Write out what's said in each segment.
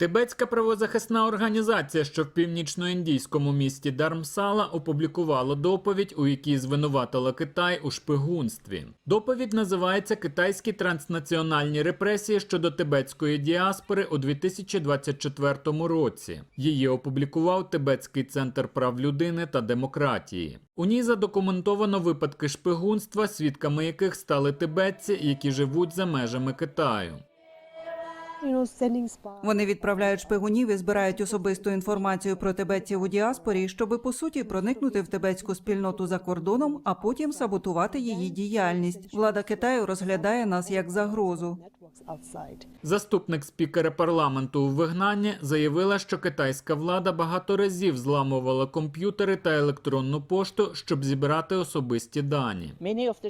Тибетська правозахисна організація, що в північноіндійському місті Дармсала опублікувала доповідь, у якій звинуватила Китай у шпигунстві. Доповідь називається Китайські транснаціональні репресії щодо тибетської діаспори у 2024 році. Її опублікував Тибетський центр прав людини та демократії. У ній задокументовано випадки шпигунства, свідками яких стали тибетці, які живуть за межами Китаю. Вони відправляють шпигунів і збирають особисту інформацію про тибетців у діаспорі, щоби по суті проникнути в тибетську спільноту за кордоном, а потім саботувати її діяльність. Влада Китаю розглядає нас як загрозу. Заступник спікера парламенту у вигнанні заявила, що китайська влада багато разів зламувала комп'ютери та електронну пошту, щоб зібрати особисті дані.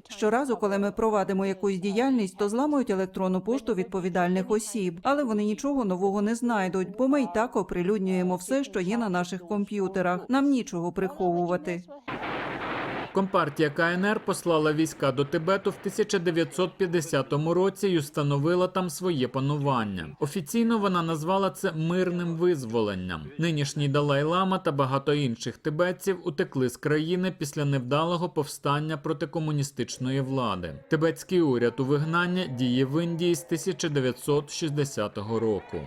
Щоразу, коли ми провадимо якусь діяльність, то зламують електронну пошту відповідальних осіб, але вони нічого нового не знайдуть, бо ми й так оприлюднюємо все, що є на наших комп'ютерах. Нам нічого приховувати. Компартія КНР послала війська до Тибету в 1950 році і установила там своє панування. Офіційно вона назвала це мирним визволенням. Нинішній Далай-Лама та багато інших тибетців утекли з країни після невдалого повстання проти комуністичної влади. Тибетський уряд у вигнання діє в Індії з 1960 року.